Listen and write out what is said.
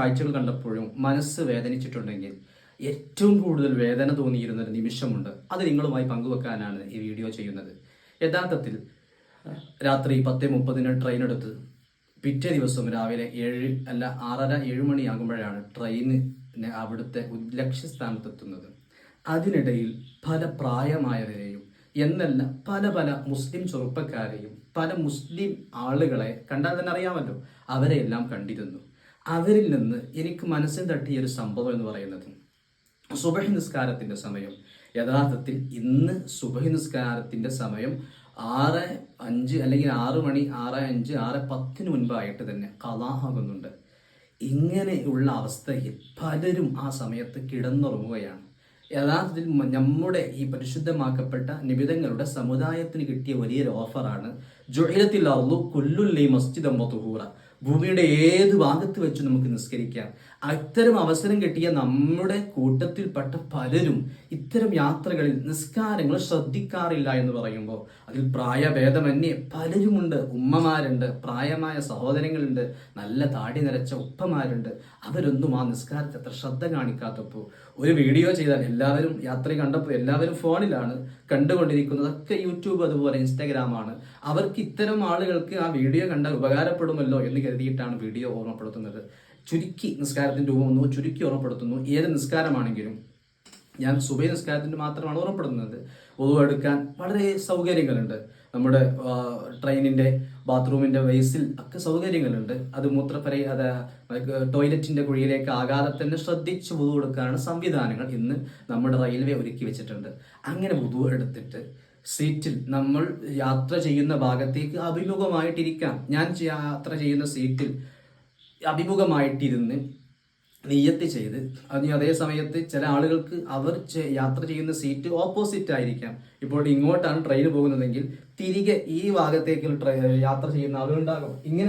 കാഴ്ചകൾ കണ്ടപ്പോഴും മനസ്സ് വേദനിച്ചിട്ടുണ്ടെങ്കിൽ ഏറ്റവും കൂടുതൽ വേദന തോന്നിയിരുന്ന ഒരു നിമിഷമുണ്ട്. അത് നിങ്ങളുമായി പങ്കുവെക്കാനാണ് ഈ വീഡിയോ ചെയ്യുന്നത്. യഥാർത്ഥത്തിൽ രാത്രി പത്ത് മുപ്പതിന് ട്രെയിൻ എടുത്ത് പിറ്റേ ദിവസം രാവിലെ ഏഴ് അല്ല ആറര ഏഴ് മണിയാകുമ്പോഴാണ് ട്രെയിനിന് അവിടുത്തെ ലക്ഷ്യസ്ഥാനത്തെത്തുന്നത്. അതിനിടയിൽ പല പ്രായമായവരെയും എന്നല്ല പല പല മുസ്ലിം ചെറുപ്പക്കാരെയും പല മുസ്ലിം ആളുകളെ കണ്ടാൽ തന്നെ അറിയാമല്ലോ അവരെയെല്ലാം കണ്ടിരുന്നു. അവരിൽ നിന്ന് എനിക്ക് മനസ്സിൽ തട്ടിയ ഒരു സംഭവം എന്ന് പറയുന്നത് സുബഹി നിസ്കാരത്തിന്റെ സമയം. യഥാർത്ഥത്തിൽ ഇന്ന് സുബഹി നിസ്കാരത്തിന്റെ സമയം ആറ് അഞ്ച് അല്ലെങ്കിൽ ആറ് മണി ആറ് അഞ്ച് ആറ് പത്തിന് മുൻപായിട്ട് തന്നെ കലാഹാകുന്നുണ്ട്. ഇങ്ങനെയുള്ള അവസ്ഥയിൽ പലരും ആ സമയത്ത് കിടന്നുറങ്ങുകയാണ്. യഥാർത്ഥത്തിൽ നമ്മുടെ ഈ പരിശുദ്ധമാക്കപ്പെട്ട നിബിതങ്ങളുടെ സമുദായത്തിന് കിട്ടിയ വലിയൊരു ഓഫറാണ് ജുഹിലത്തിൽ അള്ളു കൊല്ലുല്ലി മസ്ജിദ് അമ്മ തുഹൂറ. ഭൂമിയുടെ ഏത് ഭാഗത്ത് വെച്ച് നമുക്ക് നിസ്കരിക്കാം? അത്തരം അവസരം കിട്ടിയ നമ്മുടെ കൂട്ടത്തിൽപ്പെട്ട പലരും ഇത്തരം യാത്രകളിൽ നിസ്കാരങ്ങൾ ശ്രദ്ധിക്കാറില്ല എന്ന് പറയുമ്പോൾ അതിൽ പ്രായഭേദമന്യേ പലരുമുണ്ട്. ഉമ്മമാരുണ്ട് പ്രായമായ സഹോദരങ്ങളുണ്ട് നല്ല താടി നിരച്ച ഉപ്പമാരുണ്ട്. അവരൊന്നും ആ നിസ്കാരത്തെ അത്ര ശ്രദ്ധ കാണിക്കാത്തപ്പോൾ ഒരു വീഡിയോ ചെയ്താൽ എല്ലാവരും യാത്ര കണ്ടപ്പോൾ എല്ലാവരും ഫോണിലാണ് കണ്ടുകൊണ്ടിരിക്കുന്നത് ഒക്കെ യൂട്യൂബ് അതുപോലെ ഇൻസ്റ്റാഗ്രാമാണ്. അവർക്ക് ഇത്തരം ആളുകൾക്ക് ആ വീഡിയോ കണ്ടാൽ ഉപകാരപ്പെടുമല്ലോ എന്ന് കരുതിയിട്ടാണ് വീഡിയോ ഓർമ്മപ്പെടുത്തുന്നത്. ചുരുക്കി നിസ്കാരത്തിന്റെ രൂപമെന്നു ചുരുക്കി ഓർമ്മപ്പെടുത്തുന്നു. ഏത് നിസ്കാരമാണെങ്കിലും ഞാൻ സുബൈ നിസ്കാരത്തിന് മാത്രമാണ് ഓർമ്മപ്പെടുന്നത് ഒതുവെടുക്കാൻ വളരെ സൗകര്യങ്ങളുണ്ട്. നമ്മുടെ ട്രെയിനിന്റെ ബാത്റൂമിന്റെ വയസ്സിൽ ഒക്കെ സൗകര്യങ്ങളുണ്ട്. അത് മൂത്രപ്പര അത് ടോയ്ലറ്റിന്റെ കുഴിയിലേക്ക് ആകാതെ തന്നെ ശ്രദ്ധിച്ച് വുതു കൊടുക്കാനാണ് സംവിധാനങ്ങൾ ഇന്ന് നമ്മുടെ റെയിൽവേ ഒരുക്കി വെച്ചിട്ടുണ്ട്. അങ്ങനെ വുതു എടുത്തിട്ട് സീറ്റിൽ നമ്മൾ യാത്ര ചെയ്യുന്ന ഭാഗത്തേക്ക് അഭിമുഖമായിട്ടിരിക്കാം. ഞാൻ യാത്ര ചെയ്യുന്ന സീറ്റിൽ അഭിമുഖമായിട്ടിരുന്ന് നെയ്യത്ത് ചെയ്ത്. അതിന് അതേ സമയത്ത് ചില ആളുകൾക്ക് അവർ യാത്ര ചെയ്യുന്ന സീറ്റ് ഓപ്പോസിറ്റ് ആയിരിക്കാം. ഇപ്പോൾ ഇങ്ങോട്ടാണ് ട്രെയിൻ പോകുന്നതെങ്കിൽ തിരികെ ഈ ഭാഗത്തേക്ക് യാത്ര ചെയ്യുന്ന ആളുകളുണ്ടാകും. ഇങ്ങനെ